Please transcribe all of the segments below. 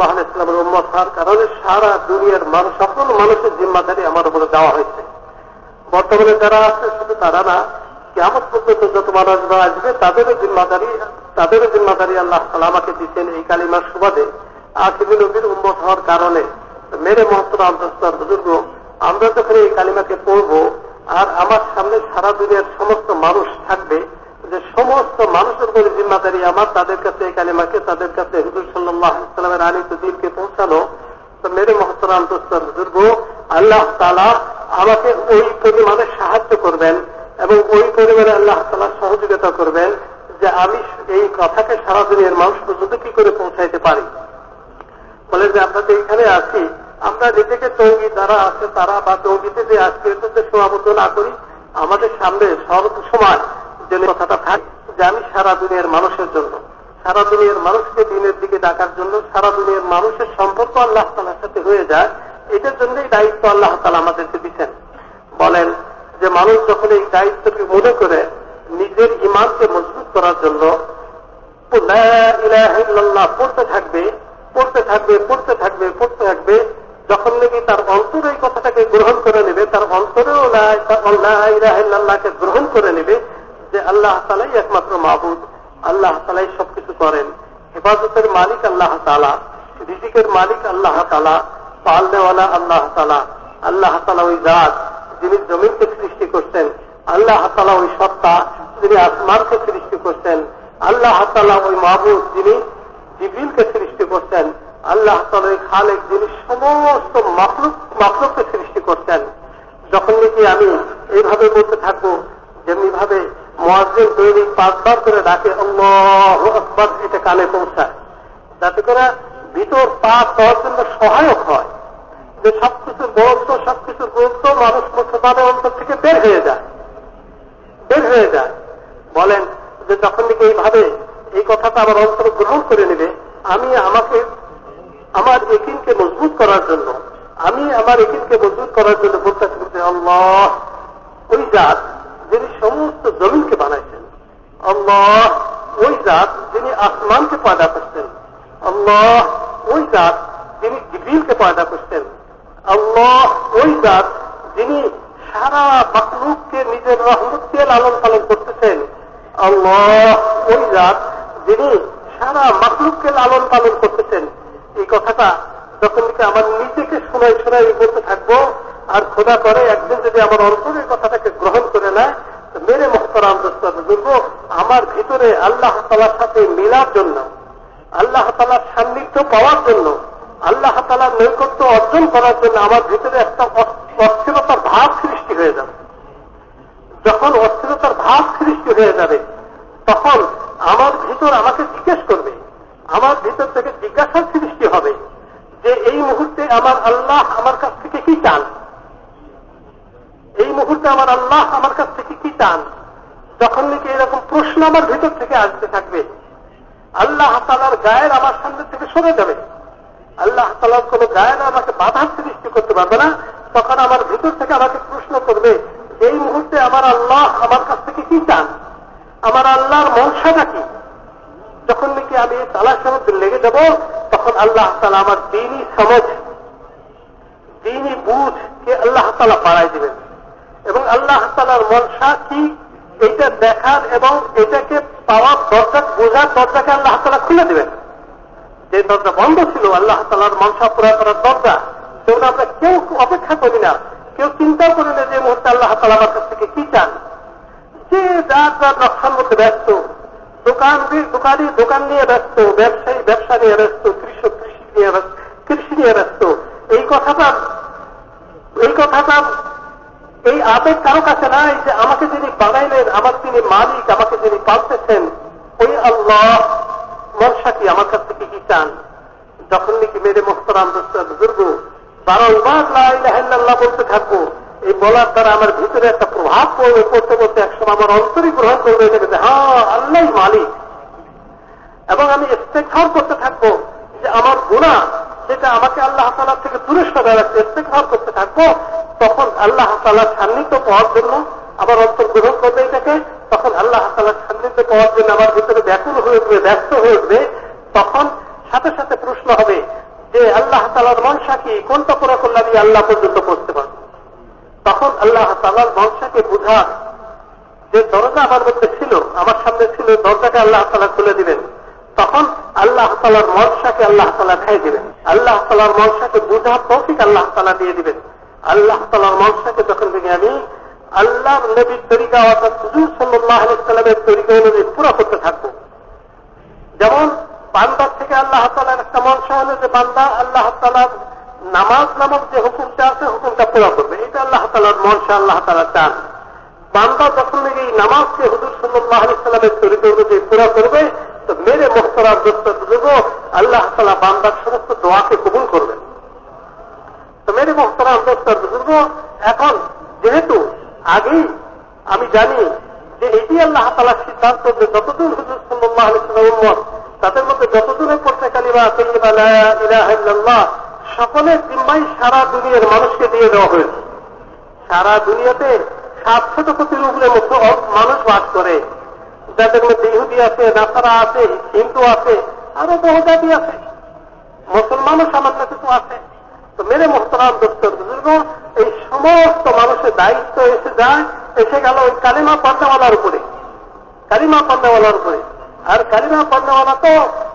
সাল্লাহ ইসলামের উম্মত হওয়ার কারণে সারা দুনিয়ার মানুষ, সকল মানুষের জিম্মাদারি আমার উপরে দেওয়া হয়েছে। বর্তমানে যারা আছে, শুধু তারা না কেমন পর্যন্ত যত মানুষরা আসবে, তাদেরও জিম্মাদারি তাদেরও জিম্মাদারি আল্লাহ তালা আমাকে দিচ্ছেন এই কালিমার সুবাদে। আখিবি নবীর উন্মত হওয়ার কারণে, মেরে মহত্তর আন্তর্জাতিক বুজুর্গ, আমরা যখন এই কালিমাকে পড়ব, আর আমার সামনে সারা দুনিয়ার সমস্ত মানুষ থাকবে যে সমস্ত মানুষের উপরে জিম্মাদারি আমার, তাদের কাছে এই কালিমাকে, তাদের কাছে হুজুর সাল্লাহ ইসলামের আনিত দিনকে পৌঁছানো তো মেরে মহত্তর আন্তর্জাতিক বুজুর্গ, আল্লাহ তালা আমাকে ওই পরিমাণে সাহায্য করবেন এবং ওই পরিমাণে আল্লাহ তালা সহযোগিতা করবেন যে আমি এই কথাকে সারা দুনিয়ার মানুষ পর্যন্ত কি করে পৌঁছাইতে পারি। বলে যে আমরা তো এখানে আছি, আমরা নিজেকে তৌগি যারা আছে তারা বা তৌগিতে যে আজকে সীমাবদ্ধ না করি, আমাদের সামনে সর্ব সময় যে কথাটা থাকে, যে আমি সারা দুনিয়ার মানুষের জন্য, সারা দুনিয়ার মানুষকে দিনের দিকে ডাকার জন্য, সারা দুনিয়ার মানুষের সম্পর্ক আল্লাহ তালার সাথে হয়ে যায় এটার জন্যই দায়িত্ব আল্লাহ তালা আমাদেরকে দিচ্ছেন। বলেন যে মানুষ যখন এই দায়িত্বকে মনে করে নিজের ইমানকে মজবুত করার জন্য পড়তে থাকবে পড়তে থাকবে পড়তে থাকবে পড়তে থাকবে, যখন নাকি তার অন্তর এই কথাটাকে গ্রহণ করে নেবে, তার অন্তরেও আল্লাহকে গ্রহণ করে নেবে যে আল্লাহ তালাই একমাত্র মাহবুদ আল্লাহ তালাই সবকিছু করেন। হেফাজতের মালিক আল্লাহ তালা রিজিকের মালিক আল্লাহ তালা পালনেওয়ালা আল্লাহ তালা আল্লাহ তালা ওই জাত যিনি জমিনকে সৃষ্টি করছেন। আল্লাহ তালা ওই সত্তা যিনি আসমানকে সৃষ্টি করছেন। আল্লাহ তালা ওই মাহবুদ যিনি জিবিলকে সৃষ্টি করছেন। আল্লাহ তালা ওই খালেক যিনি সমস্ত মাকলুক মাকলুককে সৃষ্টি করছেন। যখন নাকি আমি এইভাবে বলতে থাকব যেমনি ভাবে মোয়াজিন দৈনিক পাঁচবার করে ডাকে অল্লাহ আকবর এটা কানে পৌঁছায়। যাতে করে ভিতর পাপ দেওয়ার জন্য সহায়ক হয়। যে সবকিছুর গুরুত্ব সবকিছুর গুরুত্ব মানুষ মুসলমানের অন্তর থেকে বের হয়ে যায়। বের হয়ে যায়। বলেন যে যখন নাকি এইভাবে এই কথাটা আমার অন্তর গ্রহণ করে নেবে, আমি আমাকে, আমার একিনকে মজবুত করার জন্য, আমি আমার একিনকে মজবুত করার জন্য বলতে বলতে আল্লাহ, ওই জাত যিনি সমস্ত জমিনকে বানাইছেন, আল্লাহ ওই জাত যিনি আসমানকে পয়দা করছেন, আল্লাহ ওই জাত যিনি জিবিলকে পয়দা করছেন, আল্লাহ ওই জাত যিনি সারা মাকলুককে নিজের রহমত দিয়ে লালন পালন করতেছেন, আল্লাহ ওই জাত যিনি সারা মাকলুককে লালন পালন করতেছেন। এই কথাটা যখন থেকে আমার নিজেকে শোনাই শোনাই বলতে থাকব, আর খোদা করে একদিন যদি আমার অন্তরের কথাটাকে গ্রহণ করে নেয় মেরে মোহতারাম বুজুর্গ আমার ভিতরে আল্লাহ তালার সাথে মিলার জন্য, আল্লাহ তালার সান্নিধ্য পাওয়ার জন্য, আল্লাহ তালার নৈকট্য অর্জন করার জন্য আমার ভিতরে একটা অস্থিরতার ভাব সৃষ্টি হয়ে যাবে। যখন অস্থিরতার ভাব সৃষ্টি হয়ে যাবে, তখন আমার ভিতর আমাকে জিজ্ঞেস করবে, আমার ভিতর থেকে জিজ্ঞাসার সৃষ্টি হবে যে এই মুহূর্তে আমার আল্লাহ আমার কাছ থেকে কি চান? এই মুহূর্তে আমার আল্লাহ আমার কাছ থেকে কি চান? যখন নাকি এরকম প্রশ্ন আমার ভিতর থেকে আসতে থাকবে, আল্লাহ তালার গায়ের আমার সামনে থেকে সরে যাবে। আল্লাহ তালার কোন গায়ের আমাকে বাধার সৃষ্টি করতে পারবে না। তখন আমার ভিতর থেকে আমাকে প্রশ্ন করবে, এই মুহূর্তে আমার আল্লাহ আমার কাছ থেকে কি চান? আমার আল্লাহর মনসাটা কি? যখন নাকি আমি তালাশের মধ্যে লেগে যাব, তখন আল্লাহ তালা আমার দিনই সমাজ দিনই বুঝ কে আল্লাহ তালা বাড়াই দিবেন। এবং আল্লাহ তালার মনসা কি এইটা দেখার এবং এটাকে পাওয়ার দরজা, বোঝার দরজাকে আল্লাহ তালা খুলে দেবেন। যে দরজা বন্ধ ছিল, আল্লাহ তালার মনসা পুরা করার দরজা, সেগুলো আমরা কেউ অপেক্ষা করি না। কেউ চিন্তা করি না যে মুহূর্তে আল্লাহ তালা আমার কাছ থেকে কি চান। যে যার যার নকশার মধ্যে ব্যস্ত, দোকান দোকানি দোকান নিয়ে ব্যস্ত, ব্যবসায়ী, ব্যবসা নিয়ে ব্যস্ত, কৃষক, কৃষি নিয়ে ব্যস্ত, কৃষি নিয়ে ব্যস্ত, এই কথাটা এই কথাটা এই আবেগ কারও কাছে নাই যে আমাকে যিনি বানাইলেন, আমার তিনি মালিক, আমাকে যিনি পালতেছেন ওই আল্লাহ মনসা কি আমার কাছ থেকে কি চান? যখন নাকি মেরে মোস্তরাম বুজুর্গ বারংবার লাইল্লাহ বলতে থাকব, এই বলার দ্বারা আমার ভিতরে একটা প্রভাব পড়বে, পড়তে পড়তে একসময় আমার অন্তরই গ্রহণ করবে এটাকে হ্যাঁ আল্লাহ মালিক। এবং আমি ইস্তেকভার করতে থাকব যে আমার গুণা যেটা আমাকে আল্লাহ তালার থেকে দূরে সরে রাখছে ইস্তেকভার করতে থাকব। তখন আল্লাহ তালার সান্নিধ্য পাওয়ার জন্য আমার অন্তর গ্রহণ করবে এটাকে। তখন আল্লাহ তালার সান্নিধ্য পাওয়ার জন্য আমার ভিতরে ব্যাকুল হয়ে উঠবে, ব্যস্ত হয়ে উঠবে। তখন সাথে সাথে প্রশ্ন হবে যে আল্লাহ তালার মনসা কি? কোনটা পুরা করলে আমি আল্লাহ পর্যন্ত পৌঁছতে পারব? তখন আল্লাহ তালার মনসাকে বুঝার যে দরজা আমার মধ্যে ছিল, আমার সামনে ছিল, দরজাকে আল্লাহ তালা খুলে দিবেন। তখন আল্লাহ তালার মনসাকে আল্লাহ তালা খাই দিবেন। আল্লাহ তালার মনসাকে বুঝার তৌফিক আল্লাহ তালা দিয়ে দিবেন। আল্লাহ তালার মনসাকে যখন থেকে আমি আল্লাহর নবীর তরিকা অর্থাৎ হুজুর সাল্লাহ সাল্লামের তরিকা অনুযায়ী পুরো করতে থাকব। যেমন, বান্দার থেকে আল্লাহ তালার একটা মনসা হলো যে বান্দা আল্লাহ তালার নামাজ নামক যে হুকুমটা আছে, হুকুমটা পুরো করবে। এটা আল্লাহ তালার মনসা আল্লাহ তালা চান। বান্দা যখন এই নামাজকে হুজুর সাল্লাহ ইসলামের তরিকা অনুযায়ী পুরো করবে তো মেরে দোস্ত বুঝব আল্লাহ তালা বান্দার সমস্ত দোয়াকে কবুল করবেন। তো মেরে মোস্তরাম দোস্তর বুজুর্গ এখন যেহেতু আগেই আমি জানি যে এটি আল্লাহ তালার সিদ্ধান্ত যে যতদূর হুজুর সাল্লাহ আলিয়াল্লাহ তাদের মধ্যে যতদূরে পড়তে কালিমা ইল্লাল্লাহ, সকলের জিম্মাই সারা দুনিয়ার মানুষকে দিয়ে দেওয়া হয়েছে। সারা দুনিয়াতে সাত সাতশত কোটির উপরে মানুষ বাস করে। যাদের মধ্যে ইহুদি আছে, নাসারা আছে, হিন্দু আছে, আরও বহু জাতি আছে। মুসলমানও সামান্য কিছু আছে। তো মেরে মোহতরাম দোস্তর বুজুর্গ, এই সমস্ত মানুষের দায়িত্ব এসে যায়, এসে গেল ওই কালিমা পান্নাওয়ালার উপরে। কালিমা পান্নাওয়ালার উপরে। আর কালিমা পান্নাওয়ালা তো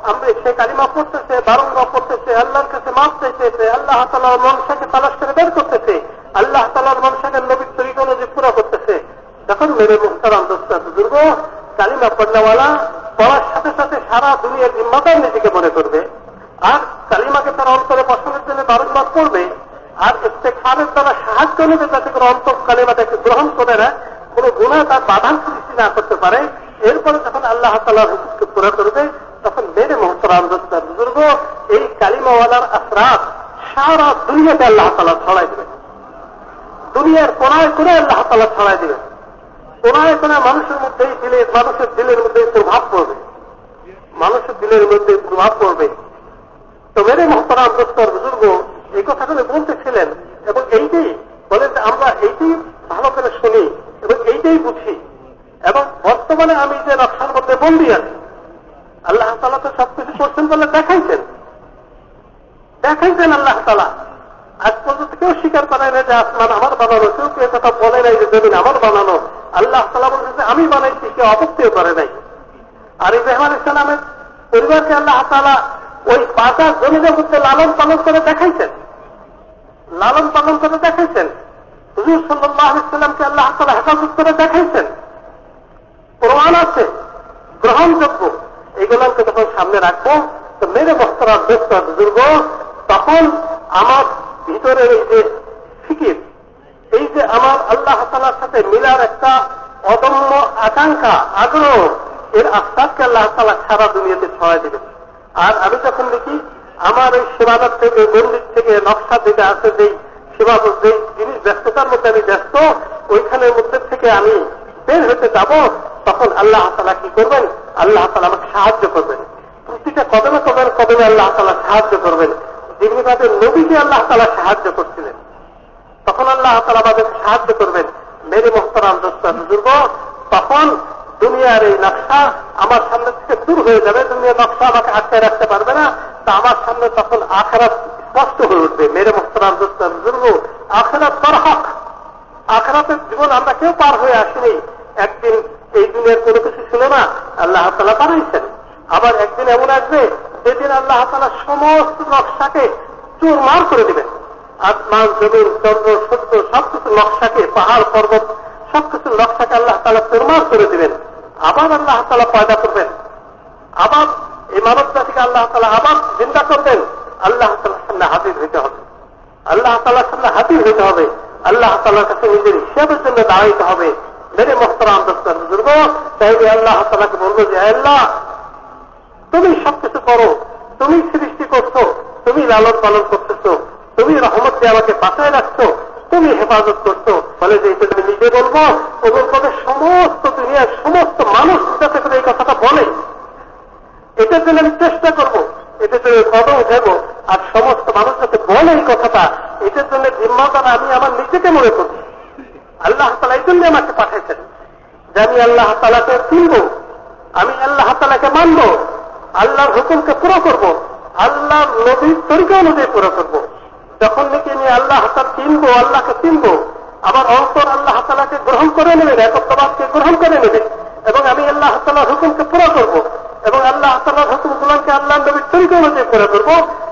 আমরা সে কালিমা পড়তেছে, বারংবার পড়তেছে, আল্লাহর কাছে মাপ চাইতেছে, আল্লাহ তালার মনসাকে তালাশ করে বের করতেছে, আল্লাহ তালার মনসাকে নবীর তরিকা অনুযায়ী পুরা করতেছে। তখন মেরে মোহতারাম দোস্তার বুজুর্গ কালিমা পান্নাওয়ালা পড়ার সাথে সাথে সারা দুনিয়ার জিম্মাদার নিজেকে মনে করবে। আর কালিমাকে তার অন্তরে পছন্দের জন্য বারংবার পড়বে আর ইস্তেখারের দ্বারা সাহায্য নেবে যাতে করে অন্তর কালিমাটাকে গ্রহণ করে না কোন গুণা তার বাধার সৃষ্টি না করতে পারে। এরপরে যখন আল্লাহ তালার হুকুমকে পুরা করবে, তখন মেরে মোহতরাম বুজুর্গ, এই কালিমাওয়ালার আশ্রাত সারা দুনিয়াতে আল্লাহ তালা ছড়াই দেবে। দুনিয়ার কোনায় করে আল্লাহ তালা ছড়াই দেবে। কোনায় কোনায় মানুষের মধ্যে দিলে, মানুষের দিলের মধ্যে প্রভাব পড়বে। মানুষের দিলের মধ্যে প্রভাব পড়বে। তো মেরে মহতারাম দোস্তর বুজুর্গ এই কথাগুলো বলতেছিলেন এবং এইটাই বলেন যে আমরা এইটাই ভালো করে শুনি এবং এইটাই বুঝি। এবং বর্তমানে আমি যে নকশার মধ্যে বন্দি আছি, আল্লাহ তালা তো সবকিছু করছেন বলে দেখাইছেন। দেখাইছেন আল্লাহ তালা আজ পর্যন্ত কেউ স্বীকার করে না যে আসমান আমার বানানো, কেউ কেউ কথা বলে নাই যে জমিন আমার বানানো। আমি বানাইছি, কেউ অবশ্যই করে নাই। আর ইব্রাহিম আল ইসলামের পরিবারকে আল্লাহ তালা ওই পাকা জমিনের মধ্যে লালন পালন করে দেখাইছেন। লালন পালন করে দেখাইছেন। হুজুর সাল্লাহ ইসলামকে আল্লাহ তালা হেফাজত করে দেখাইছেন। প্রমাণ আছে, গ্রহণযোগ্য। এইগুলোকে যখন সামনে রাখব, তো মেরে বস্তরার ব্যস্ত বুজুর্গ, তখন আমার ভিতরের এই যে ফিকির, এই যে আমার আল্লাহ তালার সাথে মিলার একটা অদম্য আকাঙ্ক্ষা, আগ্রহ, এর আস্থাকে আল্লাহ তালা সারা দুনিয়াতে ছড়াই দেবেন। আর আমি যখন দেখি আমার এই সেবাদার থেকে মন্দির থেকে নকশা যেটা আছে, যেই সেবা যেই জিনিস ব্যস্ততার মধ্যে আমি ব্যস্ত, ওইখানের মধ্যে থেকে আমি বের হতে যাব, তখন আল্লাহ তালা কি করবেন? আল্লাহ তালা আমাকে সাহায্য করবেন। প্রতিটা কদমে কদমে কদমে আল্লাহ তালা সাহায্য করবেন। তাদের নবীকে আল্লাহ তালা সাহায্য করছিলেন, তখন আল্লাহ তালা আমাদের সাহায্য করবেন। মেরে মোহতারাম দোস্তার বুজুর্গ তখন দুনিয়ার এই নকশা আমার সামনে থেকে দূর হয়ে যাবে। দুনিয়ার নকশা আমাকে আটকে রাখতে পারবে না। তা আমার সামনে তখন আখারাত স্পষ্ট হয়ে উঠবে। মেরে মোহতারাম দোস্তার বুজুর্গ আখেরাত তরহক আখরাতের জীবন আমরা কেউ পার হয়ে আসিনি। একদিন এই দুনিয়ার কোনো কিছু ছিল না আল্লাহ তালা বানাইছেন আবার একদিন এমন আসবে, যেদিন আল্লাহ তালা সমস্ত নকশাকে চুরমার করে দিবেন। আসমান, জমিন, চন্দ্র, সূর্য, সবকিছু নকশাকে, পাহাড়, পর্বত, সবকিছু নকশাকে আল্লাহ তালা চুরমার করে দিবেন। আবার আল্লাহ তালা পয়দা করবেন। আবার এই মানব জাতিকে আল্লাহ তালা আবার চিন্তা করবেন। আল্লাহ তালার সামনে হাজির হইতে হবে। আল্লাহ তালার সামনে হাজির হইতে হবে। আল্লাহ তালার কাছে নিজের হিসাবের জন্য দাঁড়াইতে হবে। মেরে মোহতারাম দোস্তার বুজুর্গ, তাইলে আল্লাহ তালাকে বলব যে আল্লাহ, তুমি সবকিছু করো। তুমি সৃষ্টি করছ। তুমি লালন পালন করতেছো। তুমি রহমত দিয়ে আমাকে বাঁচায় রাখছো, তুমি হেফাজত করছ। বলে যে এটা আমি নিজে বলব এবং তবে সমস্ত দুনিয়ার সমস্ত মানুষ যাতে করে এই কথাটা বলে। এটার জন্য আমি চেষ্টা করব এটার জন্য কদম উঠাবো, আর সমস্ত মানুষ যাতে বলে এই কথাটা এটার জন্য জিম্মাদার আমি আমার নিজেকে মনে করছি আল্লাহ তালা এই জন্য আমাকে পাঠাইছেন যে আমি আল্লাহ তালাকে চিনব, আমি আল্লাহ তালাকে মানব, আল্লাহর হুকুমকে পুরো করব আল্লাহ নদীর তরিকা অনুযায়ী পুরো করব। যখন নাকি আমি আল্লাহ হাতার চিনবো, আল্লাহকে চিনবো, আমার অন্তর আল্লাহ তালাকে গ্রহণ করে নেবেন একত্রবাদকে গ্রহণ করে নেবে, এবং আমি আল্লাহ তালার হুকুমকে পুরো করব, এবং আল্লাহ তালার হুকুম গুলানকে আল্লাহ নবীর তরিকা অনুযায়ী পুরো করব,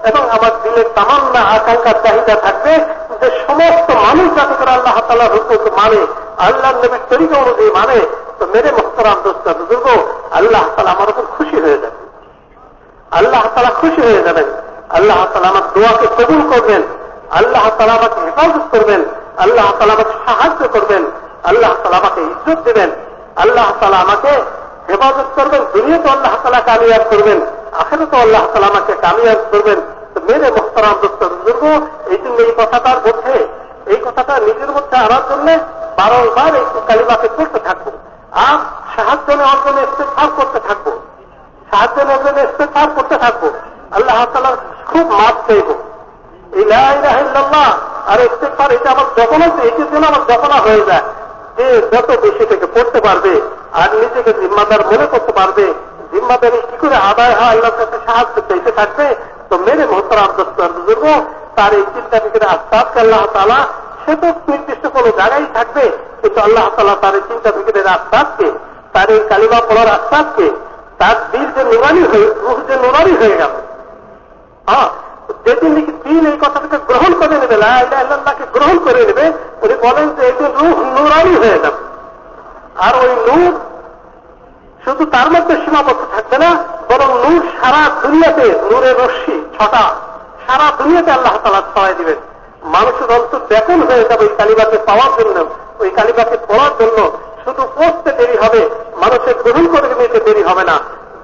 এবং আমার দিলের তামান্না আকাঙ্ক্ষার চাহিদা থাকবে যে সমস্ত মানুষ যাতে করে আল্লাহ তালার হুকুম মানে আল্লাহ নবীর তরিকা অনুযায়ী মানে তো মেরে মোস্তরাম দোস্ত, বুজুর্গ, আল্লাহ তালা আমার উপর খুশি হয়ে যাবে। আল্লাহ তালা খুশি হয়ে যাবেন। আল্লাহ তালা আমার দোয়াকে কবুল করবেন। আল্লাহ তালা আমাকে হেফাজত করবেন, আল্লাহ তালা আমাকে সাহায্য করবেন, আল্লাহ তালা আমাকে ইজ্জত দেবেন, আল্লাহ তালা আমাকে হেফাজত করবেন, দুনিয়াতে আল্লাহ তালা কামিয়াব করবেন আখেরে তো আল্লাহ তালা আমাকে কামিয়াব করবেন। তো মেরে মোস্তরাম দোস্ত বুজুর্গ, এই জন্য এই কথাটার মধ্যে, এই কথাটা নিজের মধ্যে আনার জন্য বারংবার এই কালিমাকে করতে থাকব। আর সাহায্য নেওয়ার জন্য ইস্তেফার করতে থাকব। সাহায্য নেওয়ার জন্য ইস্তেফার করতে থাকব। আল্লাহ তালার খুব মাপ চাইব। আর ইস্তেফার এটা আমার যখনও এটির জন্য আমার যখনা হয়ে যায়। যে যত বেশি থেকে পড়তে পারবে, আর নিজেকে জিম্মাদার মনে করতে পারবে, জিম্মাদারি কি করে আদায় হয়, আল্লাহর কাছে সাহায্য চাইতে থাকবে, তো মেরে মোহতারাম বুজুর্গ, তার এই চিন্তা ভিতরে আস্তাদকে আল্লাহ তালা সে তো নির্দিষ্ট কোনো জায়গায় থাকবে, কিন্তু আল্লাহ তালা তার এই চিন্তা ভিতরের আস্তাদকে তার এই কালিমা পড়ার আস্তাদকে তার বীর যে নুরানি হয়ে, রুহ যে নুরানি হয়ে গেল। হ্যাঁ যেদিন নাকি দিন এই কথাটাকে গ্রহণ করে নেবে আল্লাহকে গ্রহণ করে নেবে, উনি বলেন যে যে রুহ নুরানি হয়ে যাবে। আর ওই নূর শুধু তার মধ্যে সীমাবদ্ধ থাকবে না, বরং নূর সারা দুনিয়াতে নূরের রশ্মি, ছটা, সারা দুনিয়াতে আল্লাহ তালা ছড়াই দিবেন। মানুষের অন্তর ব্যাকুল হয়ে যাবে ওই কালিবাকে পাওয়ার জন্য, ওই কালিবাকে পড়ার জন্য। শুধু পড়তে দেরি হবে, মানুষের গ্রহণ করে নিতে দেরি হবে না।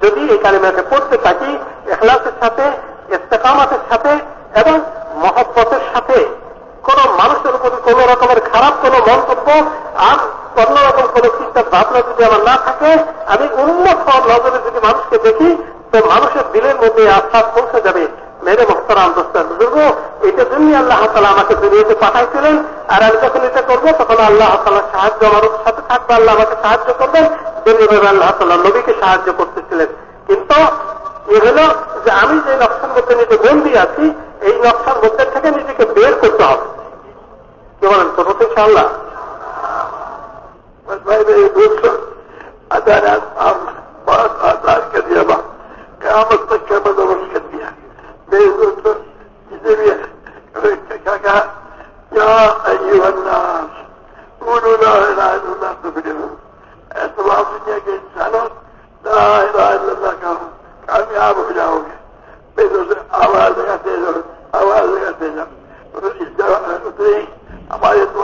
যদি এই কালিমাকে পড়তে থাকি, এখলাসের সাথে ইস্তেকামাতের সাথে এবং মহব্বতের সাথে কোন মানুষের উপর কোন রকমের খারাপ কোন মন্তব্য আর অন্যরকম কোন চিন্তা ভাবনা যদি আমার না থাকে, আমি উন্মত হওয়ার নজরে যদি মানুষকে দেখি, তো মানুষের দিলের মধ্যে আস্থা পৌঁছে যাবে। মেরে মোহতারাম দোস্তার বুজুর্গ এটা জন্যই আল্লাহ তালা আমাকে দুনিয়াতে পাঠাইছিলেন, আর আমি যখন এটা করব, তখন আল্লাহ তালার সাহায্য আমার সাথে থাকবে, আল্লাহ আমাকে সাহায্য করবেন। যেভাবে আল্লাহ তাল্লাহ নবীকে সাহায্য করতেছিলেন। কিন্তু এ হল যে আমি যে নকশার মধ্যে নিজে বন্দি আছি, এই নকশার মধ্যে থেকে নিজেকে বের করতে হবে। কি বলেন, তো হতে ইনশাল্লাহ আচ্ছা Allah'ın